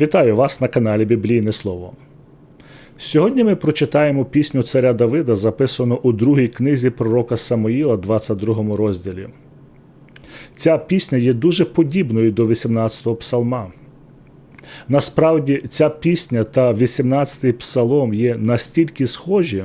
Вітаю вас на каналі Біблійне Слово. Сьогодні ми прочитаємо пісню царя Давида, записану у другій книзі пророка Самоїла, 22 розділі. Ця пісня є дуже подібною до 18-го псалма. Насправді, ця пісня та 18-й псалом є настільки схожі,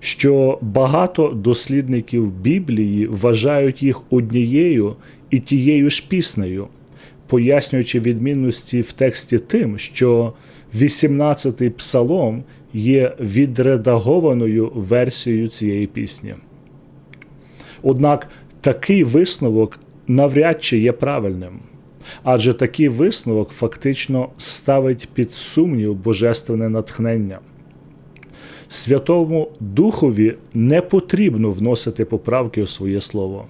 що багато дослідників Біблії вважають їх однією і тією ж піснею пояснюючи відмінності в тексті тим, що 18-й псалом є відредагованою версією цієї пісні. Однак такий висновок навряд чи є правильним, адже такий висновок фактично ставить під сумнів божественне натхнення. Святому Духові не потрібно вносити поправки у своє слово.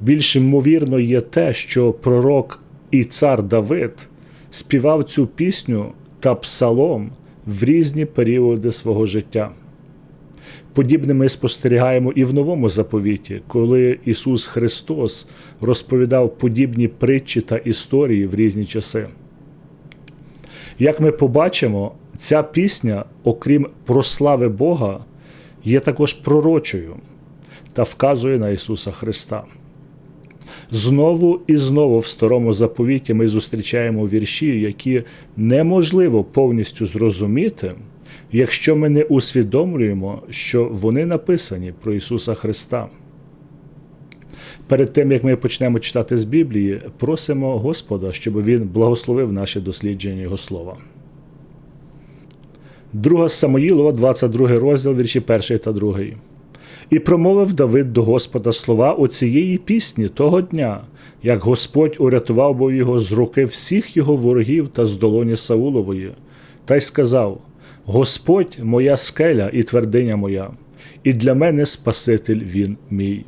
Більш ймовірно є те, що пророк і цар Давид співав цю пісню та псалом в різні періоди свого життя. Подібне ми спостерігаємо і в новому заповіті, коли Ісус Христос розповідав подібні притчі та історії в різні часи. Як ми побачимо, ця пісня, окрім прослави Бога, є також пророчою та вказує на Ісуса Христа. Знову і знову в старому заповіті ми зустрічаємо вірші, які неможливо повністю зрозуміти, якщо ми не усвідомлюємо, що вони написані про Ісуса Христа. Перед тим, як ми почнемо читати з Біблії, просимо Господа, щоб Він благословив наші дослідження Його слова. Друга Самоїлова, 22 розділ, вірші 1 та 2. І промовив Давид до Господа слова оцієї пісні того дня, як Господь урятував був його з руки всіх його ворогів та з долоні Саулової, та й сказав: Господь моя скеля і твердиня моя, і для мене Спаситель він мій.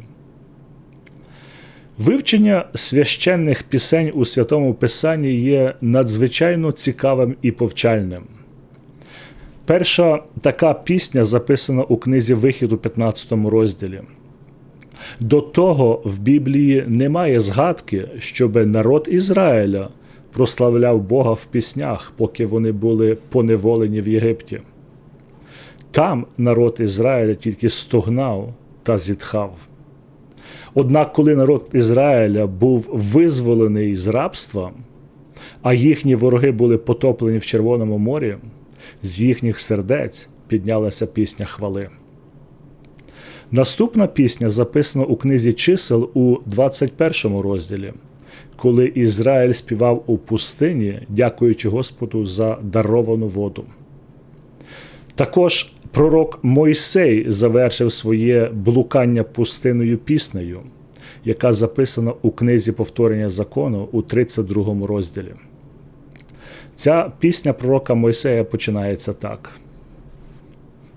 Вивчення священних пісень у святому Писанні є надзвичайно цікавим і повчальним. Перша така пісня записана у книзі Вихід у 15 розділі. До того в Біблії немає згадки, щоб народ Ізраїля прославляв Бога в піснях, поки вони були поневолені в Єгипті. Там народ Ізраїля тільки стогнав та зітхав. Однак, коли народ Ізраїля був визволений з рабства, а їхні вороги були потоплені в Червоному морі з їхніх сердець піднялася пісня хвали. Наступна пісня записана у книзі чисел у 21 розділі, коли Ізраїль співав у пустині, дякуючи Господу за даровану воду. Також пророк Мойсей завершив своє блукання пустиною піснею, яка записана у книзі повторення закону у 32 розділі. Ця пісня пророка Мойсея починається так.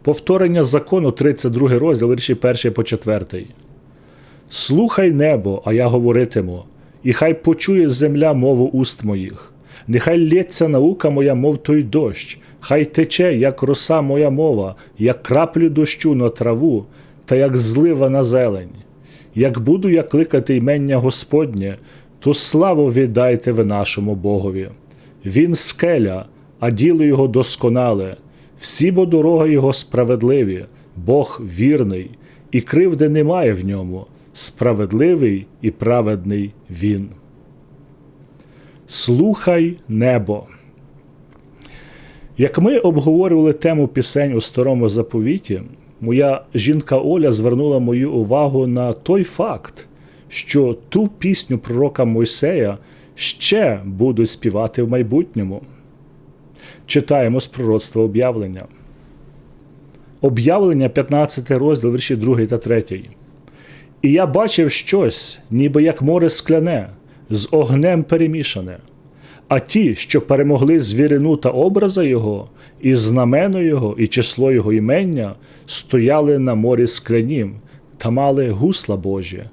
Повторення закону 32 розділ, вірші 1 по 4. Слухай небо, а я говоритиму, і хай почує земля мову уст моїх. Нехай лється наука моя, мов той дощ, хай тече, як роса моя мова, як краплю дощу на траву, та як злива на зелень. Як буду я кликати ймення Господнє, то славу віддайте ви нашому Богові. Він скеля, а діло його досконале, всі бо дороги його справедливі, Бог вірний, і кривди немає в ньому, справедливий і праведний він. Слухай небо. Як ми обговорювали тему пісень у старому заповіті, моя жінка Оля звернула мою увагу на той факт, що ту пісню пророка Мойсея ще будуть співати в майбутньому. Читаємо з пророцтва об'явлення. Об'явлення 15 розділ вірші 2 та 3. І я бачив щось, ніби як море скляне, з огнем перемішане. А ті, що перемогли звірину та образа Його, і знамено Його, і число Його імення, стояли на морі склянім та мали гусла Божі.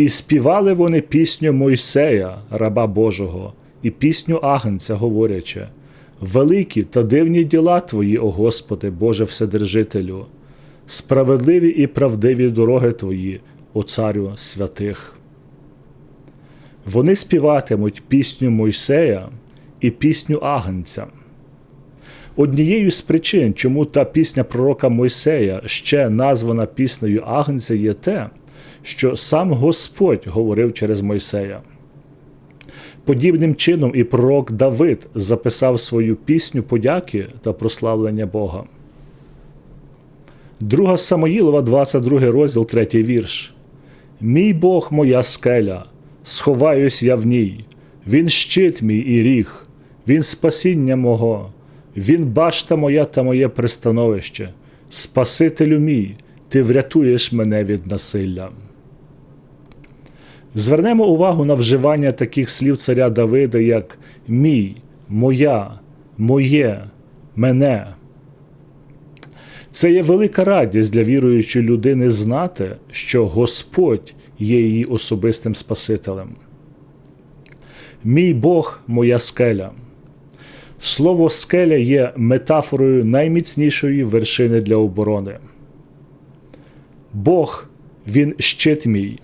І співали вони пісню Мойсея, раба Божого, і пісню Агнця, говорячи: Великі та дивні діла Твої, о Господи, Боже Вседержителю, справедливі і правдиві дороги Твої, о Царю святих. Вони співатимуть пісню Мойсея і пісню Агнця. Однією з причин, чому та пісня пророка Мойсея ще названа піснею Агнця, є те, що сам Господь говорив через Мойсея. Подібним чином і пророк Давид записав свою пісню подяки та прославлення Бога. Друга Самоїлова, 22 розділ, 3 вірш. Мій Бог моя скеля, сховаюсь я в ній, Він щит мій і ріг, Він спасіння мого, Він башта моя та моє пристановище, Спасителю мій, Ти врятуєш мене від насилля. Звернемо увагу на вживання таких слів царя Давида, як мій, моя, моє, мене. Це є велика радість для віруючої людини знати, що Господь є її особистим Спасителем. Мій Бог, моя скеля. Слово скеля є метафорою найміцнішої вершини для оборони. Бог, Він щит мій.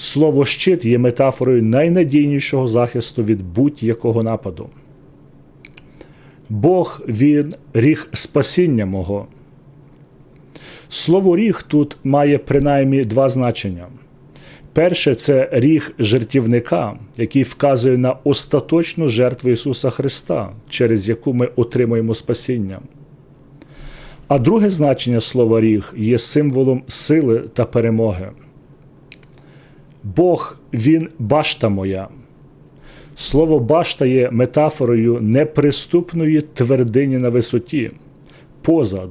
Слово щит є метафорою найнадійнішого захисту від будь-якого нападу. Бог він ріг спасіння мого. Слово ріг тут має принаймні два значення. Перше це ріг жертівника, який вказує на остаточну жертву Ісуса Христа, через яку ми отримуємо спасіння. А друге значення слова ріг є символом сили та перемоги. Бог він башта моя. Слово башта є метафорою неприступної твердині на висоті, поза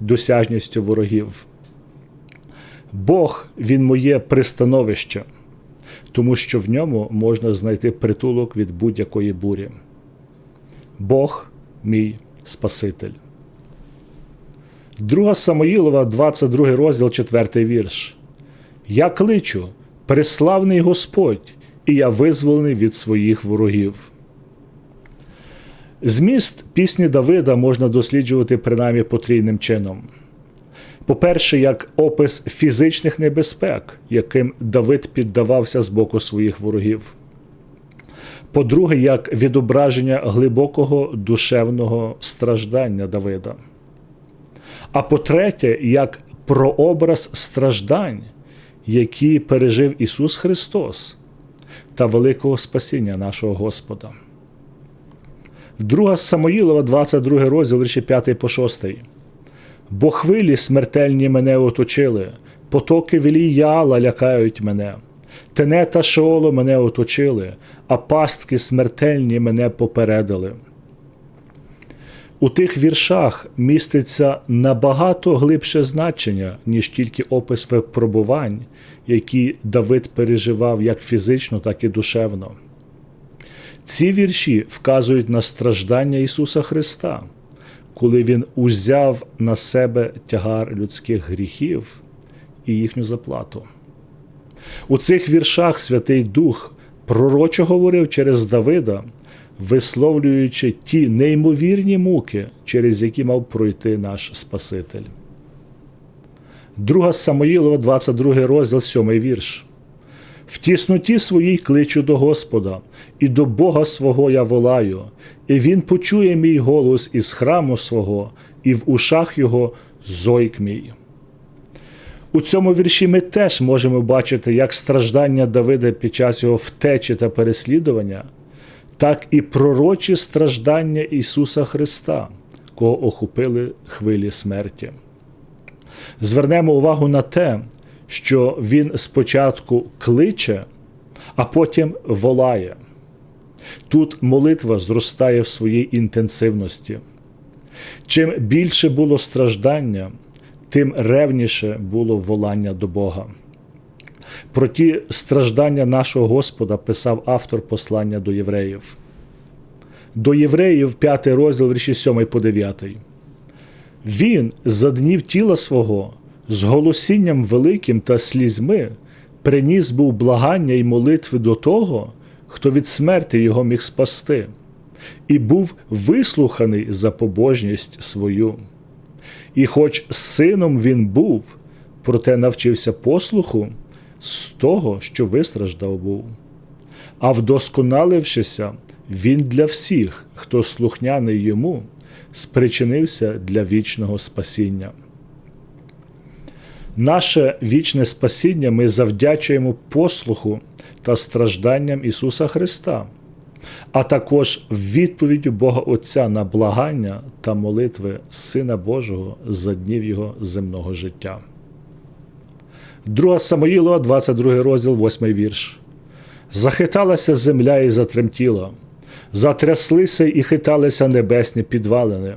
досяжністю ворогів. Бог він моє пристановище, тому що в ньому можна знайти притулок від будь-якої бурі. Бог мій Спаситель. Друга Самоїлова, 22 розділ, 4 вірш. Я кличу, преславний Господь і я визволений від своїх ворогів. Зміст пісні Давида можна досліджувати принаймні потрійним чином. По-перше, як опис фізичних небезпек, яким Давид піддавався з боку своїх ворогів. По-друге, як відображення глибокого душевного страждання Давида. А по-третє, як прообраз страждань, які пережив Ісус Христос та великого спасіння нашого Господа. Друга Самоїлова, 22 розділ, вірші 5 по 6. Бо хвилі смертельні мене оточили, потоки віліяла лякають мене, тене та шоло мене оточили, а пастки смертельні мене попередили. У тих віршах міститься набагато глибше значення, ніж тільки опис випробувань, які Давид переживав як фізично, так і душевно. Ці вірші вказують на страждання Ісуса Христа, коли Він узяв на себе тягар людських гріхів і їхню заплату. У цих віршах Святий Дух пророчо говорив через Давида висловлюючи ті неймовірні муки, через які мав пройти наш Спаситель. Друга Самоїлова, 22 розділ, 7 вірш. В тісноті своїй кличу до Господа, і до Бога свого я волаю, і Він почує мій голос із храму свого, і в ушах його зойк мій. У цьому вірші ми теж можемо бачити, як страждання Давида під час його втечі та переслідування так і пророчі страждання Ісуса Христа, кого охопили хвилі смерті. Звернемо увагу на те, що Він спочатку кличе, а потім волає. Тут молитва зростає в своїй інтенсивності. Чим більше було страждання, тим ревніше було волання до Бога. Про ті страждання нашого Господа писав автор послання до євреїв. До євреїв, 5 розділ вірші 7 по 9. Він за днів тіла свого з голосінням великим та слізьми приніс був благання й молитви до того, хто від смерті його міг спасти, і був вислуханий за побожність свою. І хоч сином він був, проте навчився послуху з того, що вистраждав був, а вдосконалившися, він для всіх, хто слухняний йому, спричинився для вічного спасіння. Наше вічне спасіння ми завдячуємо послуху та стражданням Ісуса Христа, а також відповіддю Бога Отця на благання та молитви Сина Божого за днів Його земного життя. 2 Самоїлова, 22 розділ, 8 вірш. Захиталася земля і затремтіла, затряслися і хиталися небесні підвалини,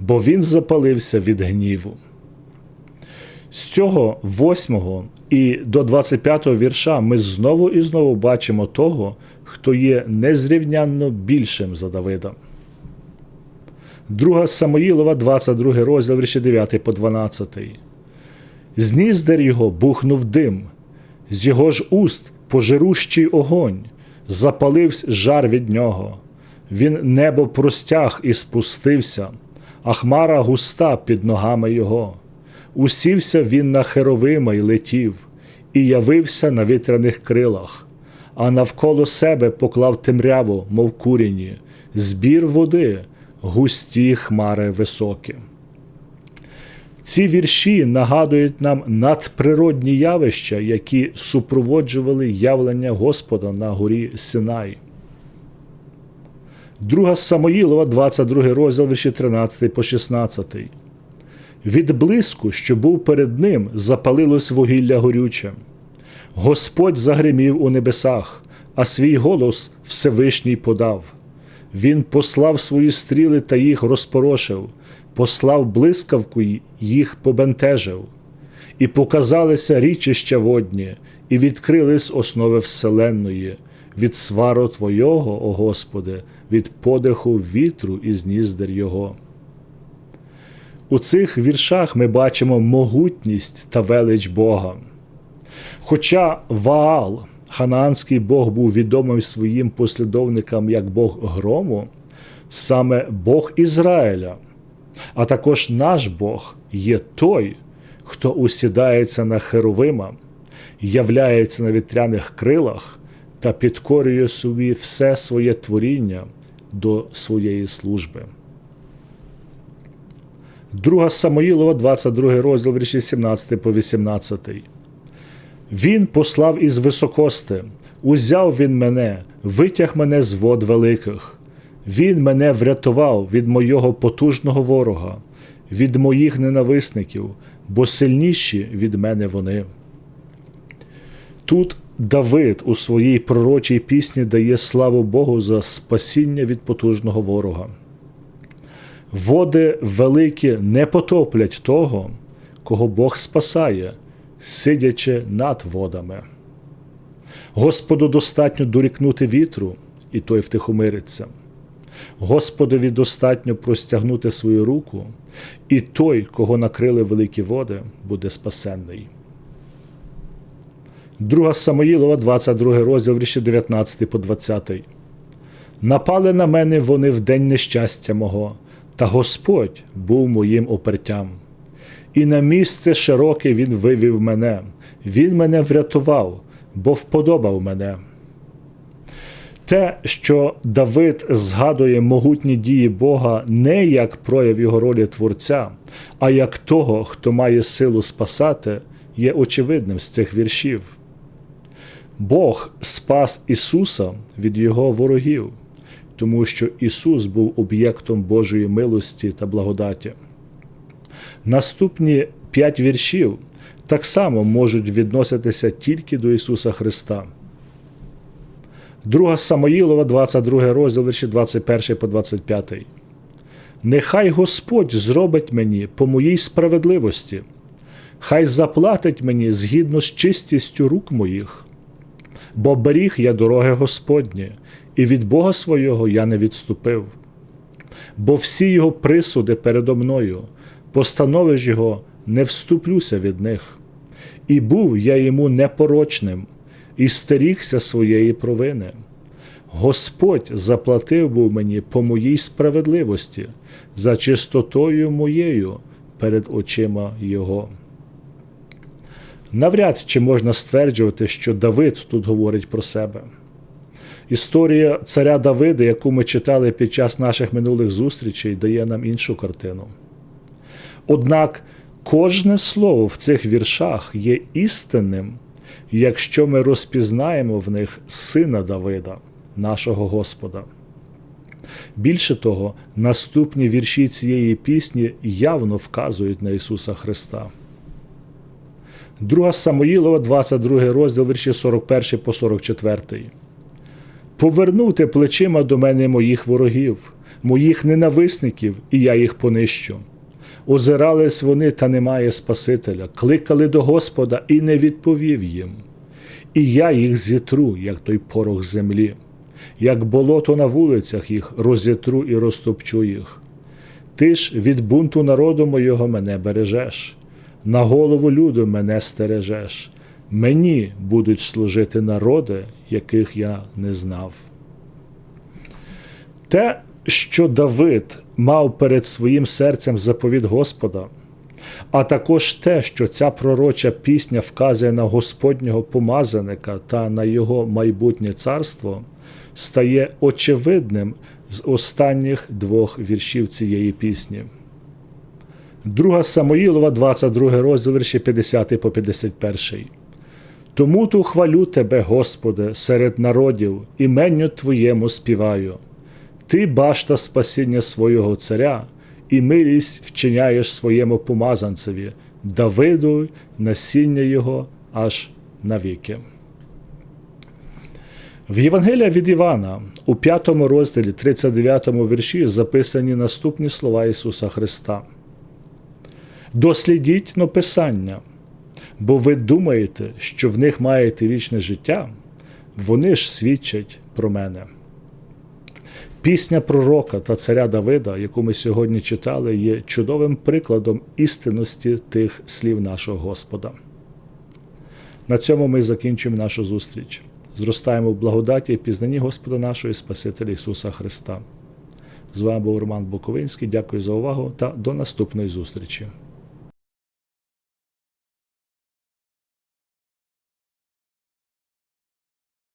бо він запалився від гніву. З цього 8 і до 25 вірша ми знову і знову бачимо того, хто є незрівнянно більшим за Давида. Друга Самоїлова, 22 розділ, вірші 9 по 12. З ніздер його бухнув дим, з його ж уст пожирущий огонь, запалився жар від нього. Він небо простяг і спустився, а хмара густа під ногами його. Усівся він на херовима й летів, і явився на вітряних крилах, а навколо себе поклав темряву, мов куріні, збір води, густі хмари високі. Ці вірші нагадують нам надприродні явища, які супроводжували явлення Господа на горі Синай. Друга Самоїлова, 22 розділ вірші 13 по 16. Від блиску, що був перед ним, запалилось вугілля горюче. Господь загримів у небесах, а свій голос Всевишній подав. Він послав свої стріли та їх розпорошив, послав блискавку їх побентежив, і показалися річища водні, і відкрились основи Вселенної, від свару Твого, о Господи, від подиху вітру із ніздер Його. У цих віршах ми бачимо могутність та велич Бога. Хоча Ваал, ханаанський Бог, був відомий своїм послідовникам як Бог грому, саме Бог Ізраїля, а також наш Бог є той, хто усідається на Херовима, являється на вітряних крилах та підкорює собі все своє творіння до своєї служби. Друга Самоїлова, 22 розділ вірші 17 по 18. Він послав із високости, узяв він мене, витяг мене з вод великих. Він мене врятував від мого потужного ворога, від моїх ненависників, бо сильніші від мене вони. Тут Давид у своїй пророчій пісні дає славу Богу за спасіння від потужного ворога. Води великі не потоплять того, кого Бог спасає, сидячи над водами. Господу достатньо дорікнути вітру, і той втихомириться. Господові достатньо простягнути свою руку, і той, кого накрили великі води, буде спасенний. Друга Самоїлова, 22 розділ вірші 19 по 20. Напали на мене вони в день нещастя мого, та Господь був моїм опертям. І на місце широке Він вивів мене, Він мене врятував, бо вподобав мене. Те, що Давид згадує могутні дії Бога не як прояв його ролі Творця, а як того, хто має силу спасати, є очевидним з цих віршів. Бог спас Ісуса від Його ворогів, тому що Ісус був об'єктом Божої милості та благодаті. Наступні п'ять віршів так само можуть відноситися тільки до Ісуса Христа. Друга Самоїлова, 22 розділ, вірші 21 по 25. Нехай Господь зробить мені по моїй справедливості, хай заплатить мені згідно з чистістю рук моїх, бо беріг я дороги Господні, і від Бога свого я не відступив. Бо всі його присуди передо мною, постанови ж його, не вступлюся від них. І був я йому непорочним, і стерігся своєї провини. Господь заплатив був мені по моїй справедливості, за чистотою моєю перед очима Його. Навряд чи можна стверджувати, що Давид тут говорить про себе. Історія царя Давида, яку ми читали під час наших минулих зустрічей, дає нам іншу картину. Однак кожне слово в цих віршах є істинним, якщо ми розпізнаємо в них сина Давида, нашого Господа. Більше того, наступні вірші цієї пісні явно вказують на Ісуса Христа. 2 Самоїлова, 22 розділ, вірші 41 по 44. Повернути плечима до мене моїх ворогів, моїх ненависників, і я їх понищу. Озирались вони, та немає Спасителя, кликали до Господа і не відповів їм. І я їх зітру, як той порох землі, як болото на вулицях їх розітру і розтопчу їх. Ти ж від бунту народу мого мене бережеш, на голову люду мене стережеш. Мені будуть служити народи, яких я не знав. Те, що Давид мав перед своїм серцем заповіт Господа, а також те, що ця пророча пісня вказує на Господнього помазаника та на його майбутнє царство, стає очевидним з останніх двох віршів цієї пісні. Друга Самоїлова, 22 розділ, вірші 50 по 51. Тому ту хвалю Тебе, Господи, серед народів, іменню Твоєму співаю. Ти башта спасіння свого царя, і милість вчиняєш своєму помазанцеві, Давиду, насіння його аж навіки. В Євангелія від Івана у 5 розділі 39 вірші записані наступні слова Ісуса Христа. Дослідіть но Писання, бо ви думаєте, що в них маєте вічне життя, вони ж свідчать про мене. Пісня пророка та царя Давида, яку ми сьогодні читали, є чудовим прикладом істинності тих слів нашого Господа. На цьому ми закінчуємо нашу зустріч. Зростаємо в благодаті і пізнанні Господа нашого і Спасителя Ісуса Христа. З вами був Роман Буковинський. Дякую за увагу та до наступної зустрічі.